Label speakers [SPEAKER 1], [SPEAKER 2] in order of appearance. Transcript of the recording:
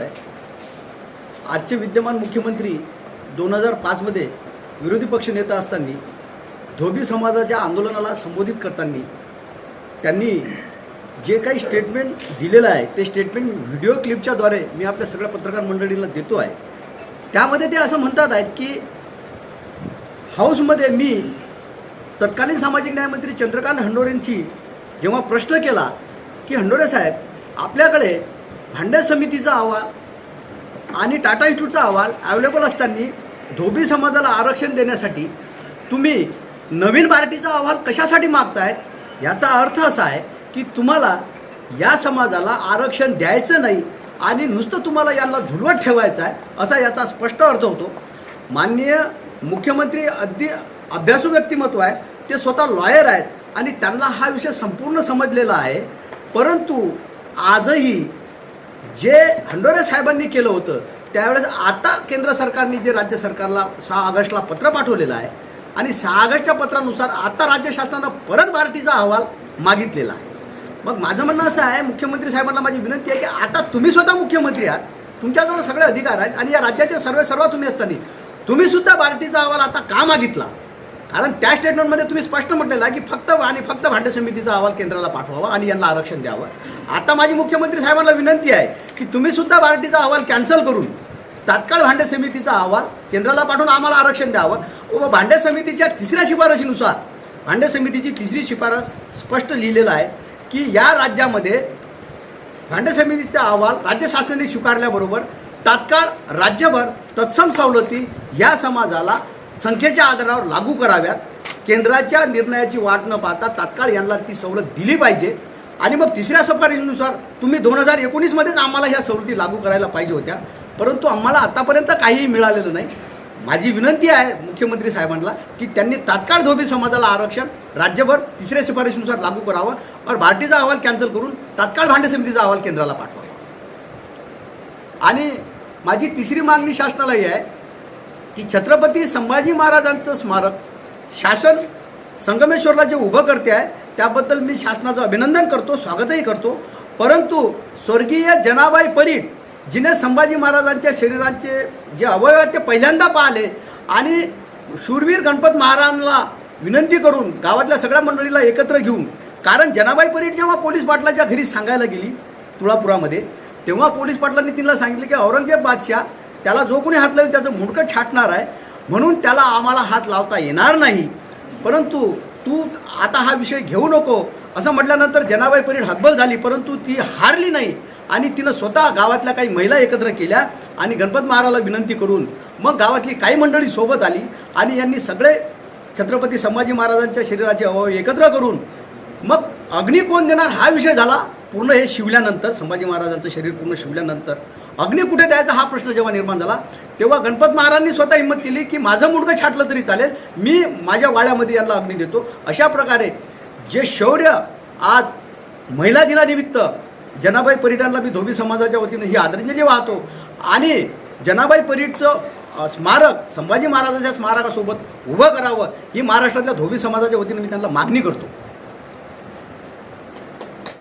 [SPEAKER 1] आहे. आजचे विद्यमान मुख्यमंत्री दोन हजार पाचमध्ये विरोधी पक्षनेता असताना धोबी समाजाच्या आंदोलनाला संबोधित करताना त्यांनी जे काही स्टेटमेंट दिलेलं आहे ते स्टेटमेंट व्हिडिओ क्लिपच्याद्वारे मी आपल्या सगळ्या पत्रकार मंडळीला देतो आहे. त्यामध्ये ते असं म्हणतात आहेत की हाऊसमध्ये मी तत्कालीन सामाजिक न्यायमंत्री चंद्रकांत हंडोरेंची जेव्हा प्रश्न केला की हंडोरे साहेब आपल्याकडे भांड्या समितीचा अहवाल आणि टाटा इन्स्टिट्यूटचा अहवाल अवेलेबल असताना धोबी समाजाला आरक्षण देण्यासाठी तुम्ही नवीन पार्टीचा अहवाल कशासाठी मागतायत याचा अर्थ असा आहे की तुम्हाला या समाजाला आरक्षण द्यायचं नाही आणि नुसतं तुम्हाला यांना झुलवत ठेवायचं आहे असा याचा स्पष्ट अर्थ होतो. माननीय मुख्यमंत्री अगदी अभ्यासू व्यक्तिमत्व आहे ते स्वतः लॉयर आहेत आणि त्यांना हा विषय संपूर्ण समजलेला आहे. परंतु आजही जे हंडोरे साहेबांनी केलं होतं त्यावेळेस आता केंद्र सरकारने जे राज्य सरकारला सहा ऑगस्टला पत्र पाठवलेलं आहे आणि सहा ऑगस्टच्या पत्रानुसार आता राज्य शासनानं परत बार्टीचा अहवाल मागितलेला आहे. मग माझं म्हणणं असं आहे मुख्यमंत्री साहेबांना माझी विनंती आहे की आता तुम्ही स्वतः मुख्यमंत्री आहात तुमच्याजवळ सगळे अधिकार आहेत आणि या राज्याचे सर्व सर्व तुम्ही असताना तुम्ही सुद्धा बार्टीचा अहवाल आता का मागितला? कारण त्या स्टेटमेंटमध्ये तुम्ही स्पष्ट म्हटलेलं आहे की फक्त आणि फक्त भांडे समितीचा अहवाल केंद्राला पाठवावा आणि यांना आरक्षण द्यावं. आता माझी मुख्यमंत्री साहेबांना विनंती आहे की तुम्ही सुद्धा बार्टीचा अहवाल कॅन्सल करून तात्काळ भांडे समितीचा अहवाल केंद्राला पाठवून आम्हाला आरक्षण द्यावं व भांडे समितीच्या तिसऱ्या शिफारशीनुसार भांडे समितीची तिसरी शिफारस स्पष्ट लिहिलेलं आहे की या राज्यामध्ये भांडे समितीचा अहवाल राज्य शासनाने स्वीकारल्याबरोबर तात्काळ राज्यभर तत्सम सवलती या समाजाला संख्येच्या आधारावर लागू कराव्यात. केंद्राच्या निर्णयाची वाट न पाहता तात्काळ यांना ती सवलत दिली पाहिजे. आणि मग तिसऱ्या शिफारशीनुसार तुम्ही दोन हजार एकोणीसमध्येच आम्हाला ह्या सवलती लागू करायला पाहिजे होत्या. परंतु आम्हाला आतापर्यंत काहीही मिळालेलं नाही. माझी विनंती आहे मुख्यमंत्री साहेबांना की त्यांनी तात्काळ धोबी समाजाला आरक्षण राज्यभर तिसऱ्या शिफारशीनुसार लागू करावं. और भारतीचा अहवाल कॅन्सल करून तात्काळ भांडे समितीचा अहवाल केंद्राला पाठवावा आणि माझी तिसरी मागणी शासनालाही आहे की छत्रपती संभाजी महाराजांचं स्मारक शासन संगमेश्वरला जे उभं करते आहे त्याबद्दल मी शासनाचं अभिनंदन करतो स्वागतही करतो. परंतु स्वर्गीय जनाबाई परीट जिने संभाजी महाराजांच्या शरीराचे जे अवयव आहेत ते पहिल्यांदा पाहिले आणि शूरवीर गणपत महाराजांना विनंती करून गावातल्या सगळ्या मंडळीला एकत्र घेऊन कारण जनाबाई परीट जेव्हा पोलीस पाटलाच्या घरी सांगायला गेली तुळापुरामध्ये तेव्हा पोलीस पाटलांनी तिला सांगितलं की औरंगजेब बादशाह त्याला जो कोणी हात लावेल त्याचं मुंडकं छाटणार आहे. म्हणून त्याला आम्हाला हात लावता येणार नाही. परंतु तू आता हा विषय घेऊ नको. असं म्हटल्यानंतर जनाबाई परीड हतबल झाली. परंतु ती हारली नाही. आणि तिनं स्वतः गावातल्या काही महिला एकत्र केल्या आणि गणपत महाराला विनंती करून मग गावातली काही मंडळी सोबत आली आणि यांनी सगळे छत्रपती संभाजी महाराजांच्या शरीराचे अवयव एकत्र करून मग अग्नी कोण देणार हा विषय झाला. पूर्ण हे शिवल्यानंतर संभाजी महाराजांचं शरीर पूर्ण शिवल्यानंतर अग्नी कुठे द्यायचा हा प्रश्न जेव्हा निर्माण झाला तेव्हा गणपत महाराजांनी स्वतः हिंमत केली की माझं मुडकं छाटलं तरी चालेल मी माझ्या वाड्यामध्ये यांना अग्नी देतो. अशा प्रकारे जे शौर्य आज महिला दिनानिमित्त जनाबाई परिटांना मी धोबी समाजाच्या वतीनं ही आदरांजली वाहतो आणि जनाबाई परीटचं स्मारक संभाजी महाराजांच्या स्मारकासोबत उभं करावं ही महाराष्ट्रातल्या धोबी समाजाच्या वतीनं मी त्यांना मागणी करतो.